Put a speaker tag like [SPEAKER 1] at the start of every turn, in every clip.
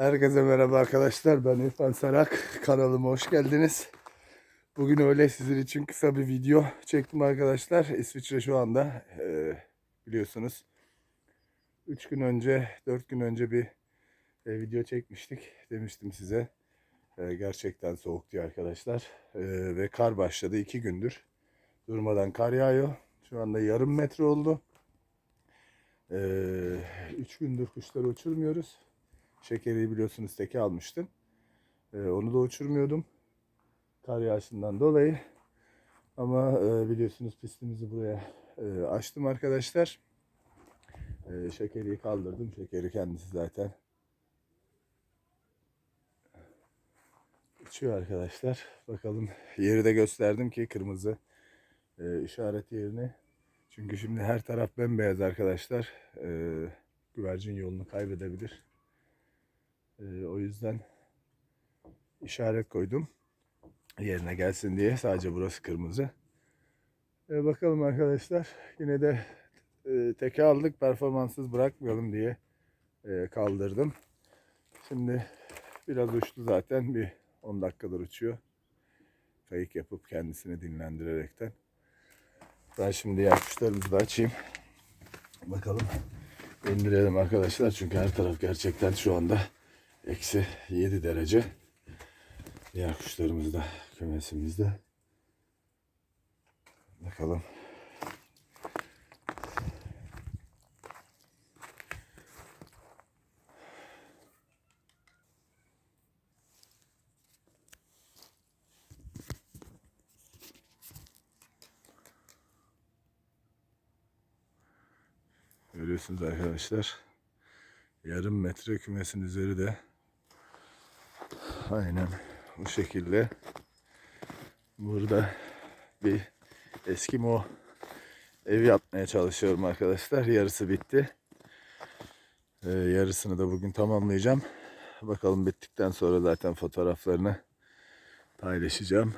[SPEAKER 1] Herkese merhaba arkadaşlar. Ben İrfan Sarak. Kanalıma hoş geldiniz. Bugün öyle sizin için kısa bir video çektim arkadaşlar. İsviçre şu anda e, biliyorsunuz 3 gün önce 4 gün önce bir e, video çekmiştik. Demiştim size. E, gerçekten soğuk diye arkadaşlar. E, ve kar başladı 2 gündür. Durmadan kar yağıyor. Şu anda yarım metre oldu. 3 gündür kuşları uçurmuyoruz. Şekeri biliyorsunuz teke almıştım. Ee, onu da uçurmuyordum. Kar yağışından dolayı. Ama e, biliyorsunuz pistimizi buraya e, açtım arkadaşlar. E, şekeri kaldırdım. Şekeri kendisi zaten uçuyor arkadaşlar. Bakalım yeri de gösterdim ki kırmızı e, işaret yerini. Çünkü şimdi her taraf bembeyaz arkadaşlar. E, güvercin yolunu kaybedebilir. Ee, o yüzden işaret koydum. Yerine gelsin diye. Sadece burası kırmızı. Ee, bakalım arkadaşlar. Yine de e, teke aldık. Performanssız bırakmayalım diye e, kaldırdım. Şimdi biraz uçtu zaten. Bir 10 dakikadır uçuyor. Kayık yapıp kendisini dinlendirerekten. Ben şimdi yer kuşlarımızı da açayım. Bakalım indirelim arkadaşlar. Çünkü her taraf gerçekten şu anda Eksi 7 derece. Diğer kuşlarımız da kümesimizde. Bakalım. Görüyorsunuz arkadaşlar. Yarım metre kümesin üzeri de Aynen bu şekilde. Burada bir Eskimo ev yapmaya çalışıyorum arkadaşlar. Yarısı bitti. Ee, yarısını da bugün tamamlayacağım. Bakalım bittikten sonra zaten fotoğraflarını paylaşacağım.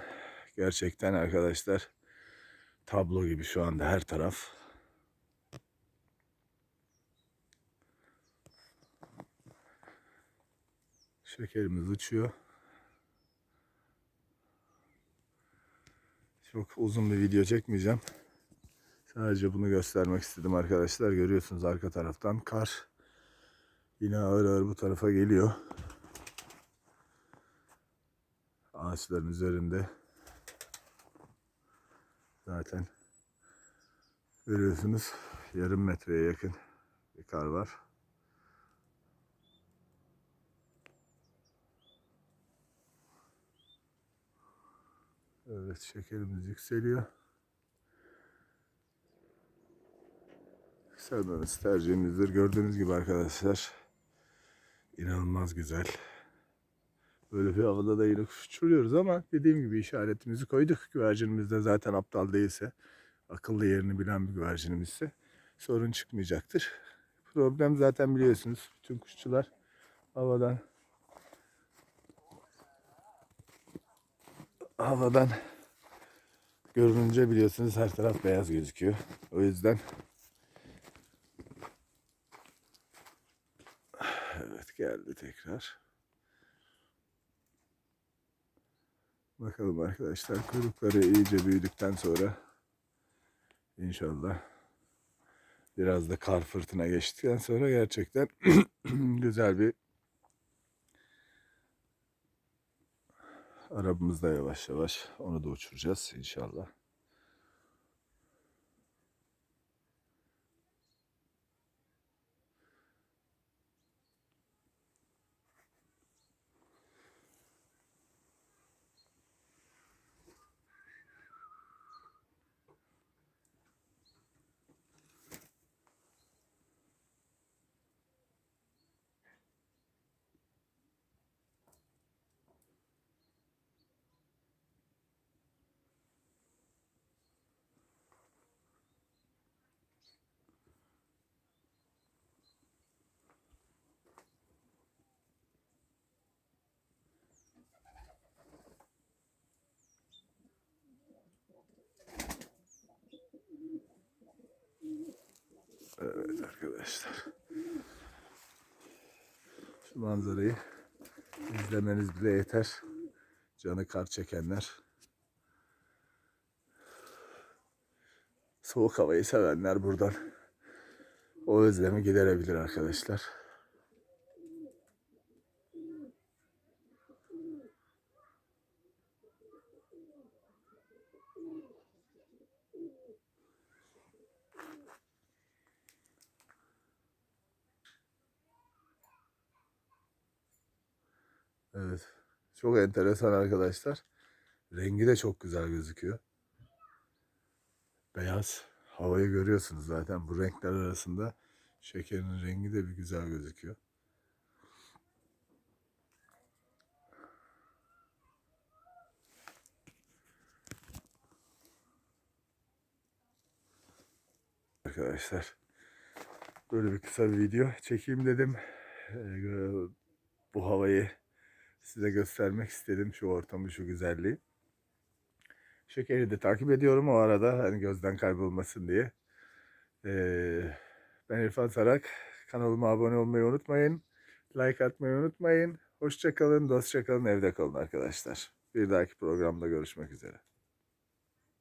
[SPEAKER 1] Gerçekten arkadaşlar tablo gibi şu anda her taraf. Şekerimiz uçuyor. Çok uzun bir video çekmeyeceğim. Sadece bunu göstermek istedim arkadaşlar. Görüyorsunuz arka taraftan kar yine ağır ağır bu tarafa geliyor. Ağaçların üzerinde zaten görüyorsunuz yarım metreye yakın bir kar var. Evet şekerimiz yükseliyor. Yükselmemiz tercihimizdir. Gördüğünüz gibi arkadaşlar inanılmaz güzel. Böyle bir havada da yine uçuruyoruz ama dediğim gibi işaretimizi koyduk. Güvercinimiz de zaten aptal değilse, akıllı yerini bilen bir güvercinimizse sorun çıkmayacaktır. Problem zaten biliyorsunuz. Bütün kuşçular havadan havadan görününce biliyorsunuz her taraf beyaz gözüküyor. O yüzden Evet geldi tekrar. Bakalım arkadaşlar kuyrukları iyice büyüdükten sonra inşallah biraz da kar fırtına geçtikten sonra gerçekten güzel bir arabamızda yavaş yavaş onu da uçuracağız inşallah. Evet arkadaşlar. Şu manzarayı izlemeniz bile yeter. Canı kar çekenler. Soğuk havayı sevenler buradan o özlemi giderebilir arkadaşlar. Evet. Çok enteresan arkadaşlar. Rengi de çok güzel gözüküyor. Beyaz. Havayı görüyorsunuz zaten bu renkler arasında. Şekerin rengi de bir güzel gözüküyor. Arkadaşlar böyle bir kısa bir video çekeyim dedim. Ee, bu havayı size göstermek istedim şu ortamı şu güzelliği. Şekeri de takip ediyorum o arada hani gözden kaybolmasın diye. Ee, ben İrfan Sarak. Kanalıma abone olmayı unutmayın. Like atmayı unutmayın. Hoşça kalın, dostça kalın, evde kalın arkadaşlar. Bir dahaki programda görüşmek üzere.